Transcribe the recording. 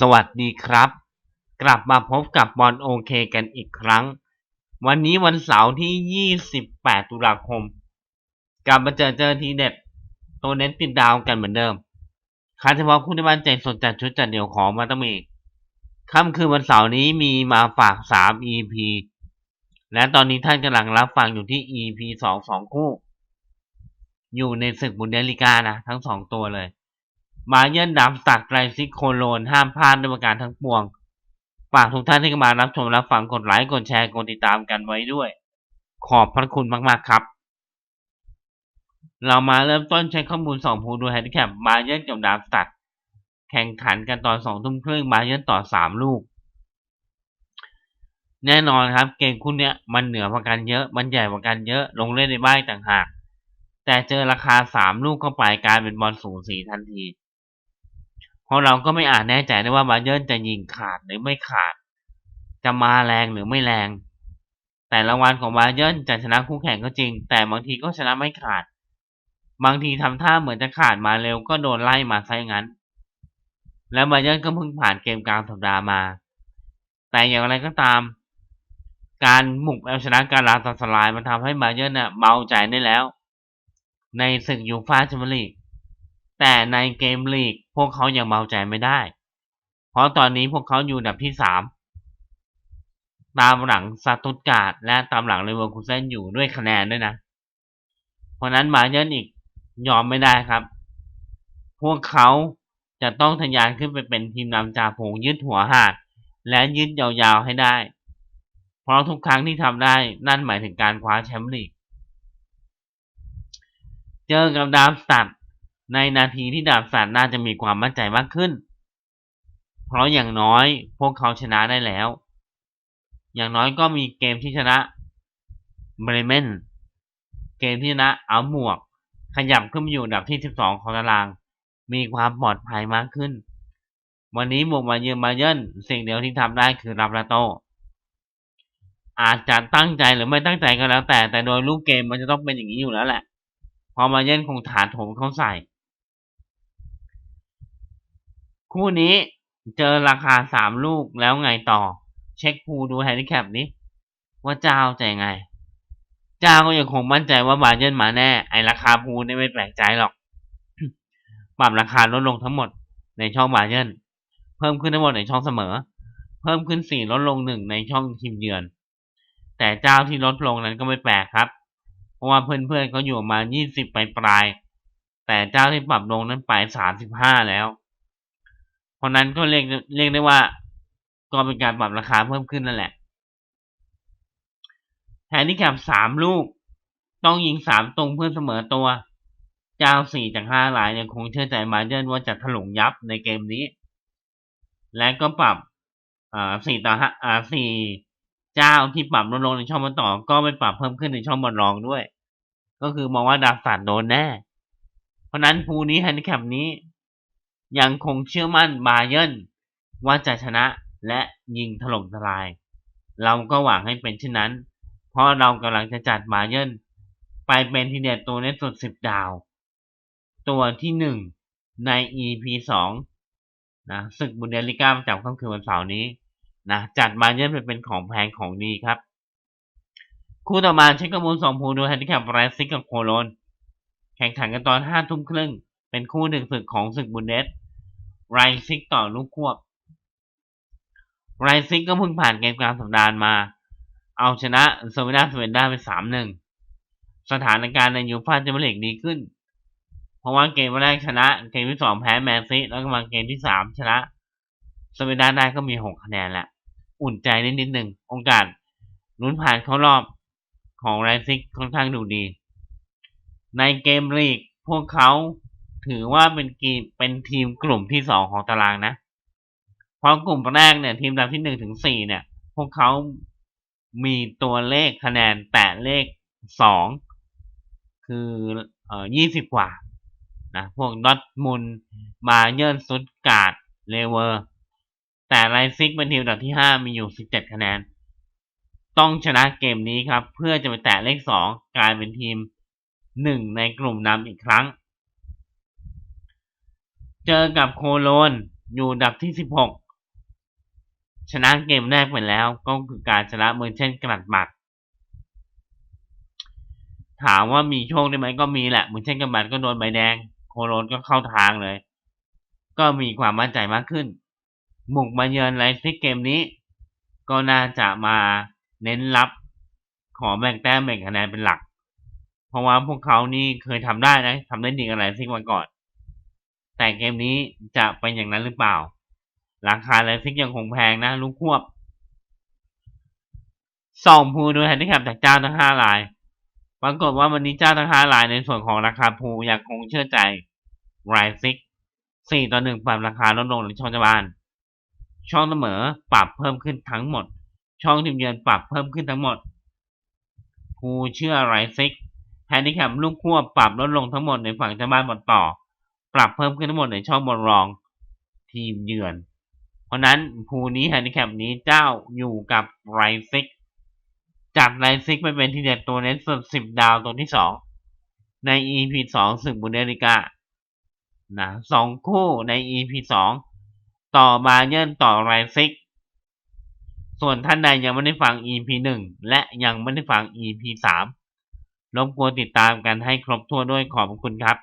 สวัสดีครับ กลับมาพบกับบอลโอเคกันอีกครั้ง วันนี้วันเสาร์ที่ 28 ตุลาคม กลับมาเจอเจอทีเด็ดตัวเน้นติดดาวกันเหมือนเดิมคันเฉพาะคู่ที่มั่นใจสนจัดชุดจัดเดี่ยวของมาต้องมีค่ำคืนวันเสาร์นี้มีมาฝาก 3 EP และตอนนี้ท่านกำลังรับฟังอยู่ที่ EP 2 2คู่ อยู่ในศึกบุนเดลิกานะ ทั้งสองตัวเลย มาเยือนดามสักไรซิโคโลนห้ามพลาดด้วยประการทั้งปวง ฝากทุกท่านที่เข้ามารับชมรับฟังกดไลค์กดแชร์กดติดตามกันไว้ด้วย ขอบพระคุณมาก ๆ ครับ เรามาเริ่มต้นใช้ข้อมูลสองภูดูแฮนดิแคปมาเยือนกับดามสักแข่งขันกันตอนสองทุ่มครึ่งมาเยือนต่อสามลูก แน่นอนครับ เกมคู่เนี้ยมันเหนือกว่ากันเยอะ มันใหญ่กว่ากันเยอะ ลงเล่นในบ้านต่างหาก แต่เจอราคาสามลูกเข้าไปกลายเป็นบอลสูงสีทันที เพราะเราก็ไม่อาจแน่ใจได้ว่าบาเยิร์นจะยิงขาดหรือไม่ขาด จะมาแรงหรือไม่แรง แต่รางวัลของบาเยิร์นจะชนะคู่แข่งก็จริง แต่บางทีก็ชนะไม่ขาด บางทีทำท่าเหมือนจะขาดมาเร็วก็โดนไล่มาซะอย่างนั้น แล้วบาเยิร์นก็เพิ่งผ่านเกมกลางสัปดาห์มา แต่อย่างไรก็ตาม การบุกเอาชนะการลาตาสลายมันทำให้บาเยิร์นน่ะเบาใจได้แล้ว ในศึกยูฟ่าแชมเปี้ยนลีก แต่ในเกมลีกพวกเขายังเบาใจไม่ได้ เพราะตอนนี้พวกเขาอยู่อันดับที่สามตามหลังซาตุตการ์ดและตามหลังเลเวอร์คูเซนอยู่ด้วยคะแนนด้วยนะ เพราะนั้นบาเยิร์นอีกยอมไม่ได้ครับ พวกเขาจะต้องทะยานขึ้นไปเป็นทีมนำจ่าฝูงยึดหัวหาด และยึดยาวๆให้ได้ เพราะทุกครั้งที่ทำได้นั่นหมายถึงการคว้าแชมป์ลีก เจอกับดามสตัด ในนาทีที่ดามสตัดน่าจะมีความมั่นใจมากขึ้น เพราะอย่างน้อยพวกเขาชนะได้แล้ว อย่างน้อยก็มีเกมที่ชนะเบรเมนเกมที่ชนะเอาหมวก ขยับขึ้นมาอยู่อันดับที่ 12 ของตาราง มีความปลอดภัยมากขึ้น วันนี้บุกมาเยือนมาเยินสิ่งเดียวที่ทำได้คือรับละโต อาจจะตั้งใจหรือไม่ตั้งใจก็แล้วแต่แต่โดยลูกเกมมันจะต้องเป็นอย่างนี้อยู่แล้วแหละพอมาเย่นคงฐานโถมเข้าใส่ คู่นี้เจอราคาสามลูกแล้วไงต่อ เช็คพูดูแฮนดิแคปนี้ว่าเจ้าจะยังไง เจ้าก็ยังคงมั่นใจว่าบาเยนมาแน่ ไอราคาพูนี่ไม่แปลกใจหรอกปรับราคาลดลงทั้งหมดในช่องบาเยนเพิ่มขึ้นทั้งหมดในช่องเสมอ เพิ่มขึ้นสี่ลดลงหนึ่งในช่องทีมเยือน แต่เจ้าที่ลดลงนั้นก็ไม่แปลกครับ เพราะว่าเพื่อนๆเขาอยู่มายี่สิบปลายปลายแต่เจ้าที่ปรับลงนั้นไปสามสิบห้าแล้ว ราะนั้นก็เรียกเรียกได้ว่าก็เป็นการปรับราคาเพิ่มขึ้นนั่นแหละแทนที่แคบสามลูก ต้องยิงสามตรงเพื่อเสมอตัว เจ้าสี่จากห้าหลายยังคงเชื่อใจมาเยินว่าจะถลุงยับในเกมนี้ และก็ปรับอ่าสี่ต่อห้าอ่าสี่เจ้าที่ปรับลดลงในช่องบอลต่อ ก็ไม่ปรับเพิ่มขึ้นในช่องบอลรองด้วย ก็คือมองว่าดาบสัตว์โดนแน่ เพราะนั้นภูนี้แฮนดิแคปนี้ ยังคงเชื่อมั่นบาเยินว่าจะชนะและยิงถล่มทลาย เราก็หวังให้เป็นเช่นนั้น เพราะเรากำลังจะจัดบาเยินไปเป็นทีเด็ดตัวในสุดสิบดาว ตัวที่หนึ่งใน EP สองนะศึกบุนเดลิก้าประจำค่ำคืนวันเสาร์นี้นะจัดบาเยิร์นไปเป็นของแพงของดีครับคู่ต่อมาเช็คข้อมูลสองภูดูแฮนดิแคปไรซิกกับโคโลนแข่งขันกันตอนห้าทุ่มครึ่ง เป็นคู่หนึ่งศึกของศึกบุนเดสไรซิกต่อลูกควบไรซิกก็เพิ่งผ่านเกมกลางสัปดาห์มา เอาชนะโซเวนาสเวนด้าไปสามหนึ่งสถานการณ์ในยูฟ่าแชมเปี้ยนลีกดีขึ้น เพราะว่าเกมแรกชนะ เกมที่สองแพ้แมนซีแล้วก็มาเกมที่สามชนะสเวนด้าได้ก็มีหกคะแนนแหละอุ่นใจนิดนิดหนึ่งโอกาสลุ้นผ่านเข้ารอบของไรซิกค่อนข้างดูดี ในเกมลีกพวกเขา ถือว่าเป็นกีเป็นทีมกลุ่มที่สองของตารางนะ เพราะกลุ่มแรกเนี่ย ทีมดับที่หนึ่งถึงสี่เนี่ย พวกเขามีตัวเลขคะแนนแตะเลขสองคือเอ่อยี่สิบกว่านะพวกดอทมุนมาเยิร์นซุดการ์ดเลเวอร์ แต่ไลซิกเป็นทีมอันดับที่5มีอยู่17คะแนน ต้องชนะเกมนี้ครับ เพื่อจะไปแตะเลข2กลายเป็นทีม1ในกลุ่มนำอีกครั้ง เจอกับโคโลนอยู่ดับที่ชนะเกมแรกไปแล้วก็คือการชนะเมอร์เช่นกลัดบัตถามว่ามีโชคได้ไหมก็มีแหละเมอร์เช่นกลัดบัตก็โดนใบแดง โคโรนก็เข้าทางเลย ก็มีความมั่นใจมากขึ้นบุกมาเยือนไลซิกเกมนี้ ก็น่าจะมาเน้นรับ ขอแบ่งแต้มแบ่งคะแนนเป็นหลัก เพราะว่าพวกเขานี่เคยทำได้นะทำได้ดีกับไลซิกมาก่อน แต่เกมนี้จะเป็นอย่างนั้นหรือเปล่า ราคาไลซิกยังคงแพงนะลูกควบสองภูโดยแฮนดิแคปจากเจ้าทั้งห้ารายปรากฏว่าวันนี้เจ้าทั้งห้ารายในส่วนของราคาภูยังคงเชื่อใจไลซิกสี่ต่อหนึ่งปรับราคาลดลงในช่องจบาน ช่องเสมอปรับเพิ่มขึ้นทั้งหมด ช่องทีมเยือนปรับเพิ่มขึ้นทั้งหมดภูเชื่อไรซิกแฮนดิแคปลูกควบปรับลดลงทั้งหมดในฝั่งเจ้าบ้านบนต่อ ปรับเพิ่มขึ้นทั้งหมดในช่องบนรองทีมเยือน เพราะนั้นภูนี้แฮนดิแคปนี้เจ้าอยู่กับไรซิกจัดไรซิกไปเป็นทีเด็ดตัวเน้นสุดสิบดาวตัวที่สองใน EP สองศึกบุนเดลิกานะสองคู่ใน EP สองต่อมาเยื่นต่อไรซิกส่วนท่านใดยังไม่ได้ฟัง EP หนึ่งและยังไม่ได้ฟัง EP สามรบกวนติดตามกันให้ครบถ้วนด้วยขอบคุณครับ